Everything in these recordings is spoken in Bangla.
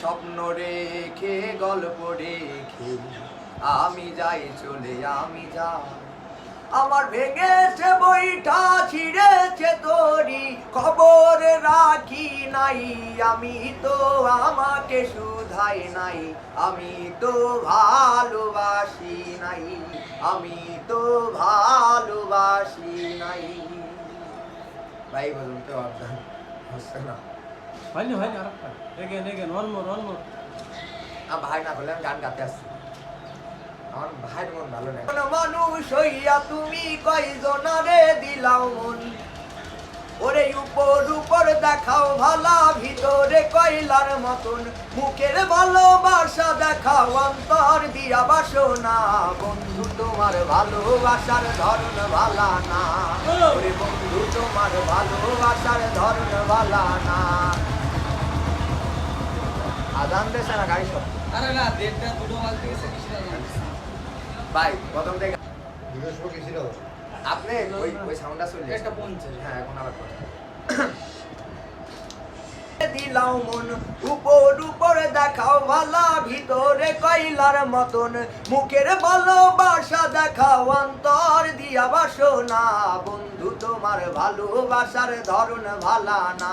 স্বপ্ন রেখে, গল্প রেখে। আমি যাই, চলে আমি যাই। আমার ভেঙেছে বইটা, ছিঁড়েছে তোরি। খবর রাখি নাই, আমি তো আমাকে শুধাই নাই। আমি তো ভালোবাসি নাই, আমি তো ভালোবাসি নাই। ভাই, বলুন তো আপনার হচ্ছে না। হয়নি হয়নি আরেকটা again again one more one more আমার ভাই না করলে আমি গান গাতে আসছি। আমার ভাইয়ের মন ভালো নেই। মানুষ হইয়া তুমি কয়জনারে দিলাও মন? ওরে উপর উপর দেখাও ভালা ভিতরে কয়লার মতন। মুখের ভালোবাসা দেখাও অন্তর দিয়া বাসনা বন্ধু তোমার ভালোবাসার ধরন ভালা না। ওরে বন্ধু তোমার ভালোবাসার ধরন ভালা না। দেশে না গাড়ি সব। আরে না দেড়টা দুটো বাজতে গেছে কিছু ভাই প্রথম থেকে আপনি ওই ওই সাউন্ডটা চলে একটা পঞ্চাশ। হ্যাঁ এখন আবার কথা দিলাও মন উপর উপরে দেখাও ভালা ভিতরে কয়লার মতন। মুখের ভালোবাসা দেখাও অন্তর দিয়া বাসনা। বন্ধু তোমার ভালোবাসার ধরন ভালা না।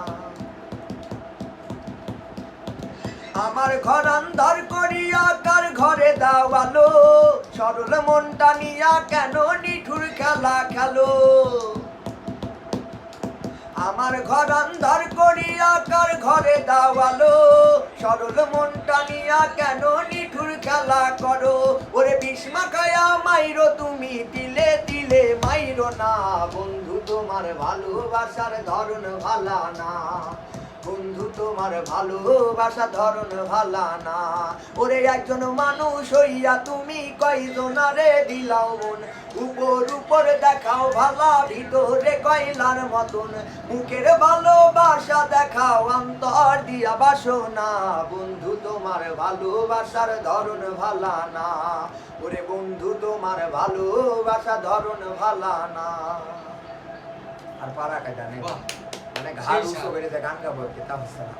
আমার ঘর আন্ধার করিয়া কার ঘরে দাওয়ালো সরল মনটা নিয়া কেন নিঠুর খেলা খেলো? আমার ঘর আন্ধার করিয়া কার ঘরে দাওয়ালো সরল মনটা নিয়া কেন নিঠুর খেলা করো? ওরে বিস্মা খায়া মাইরো, তুমি দিলে দিলে মাইরো না। বন্ধু, তোমার ভালোবাসার ধরন ভালা না। বন্ধু, তোমার ভালোবাসা ধরন ভালা না। ওরে একজন মানুষ হইয়া তুমি কয়জনারে দিলাও মন? উপর উপর দেখাও ভালা, ভিতরে কয়লার মতন। মুখের ভালোবাসা দেখাও, অন্তর দিয়া বাসনা। বন্ধু, তোমার ভালোবাসার ধরন ভালা না। ওরে বন্ধু, তোমার ভালোবাসা ধরন ভালা না। আর পারা কাটা নেই। मला घास वगैरे जगान का बघ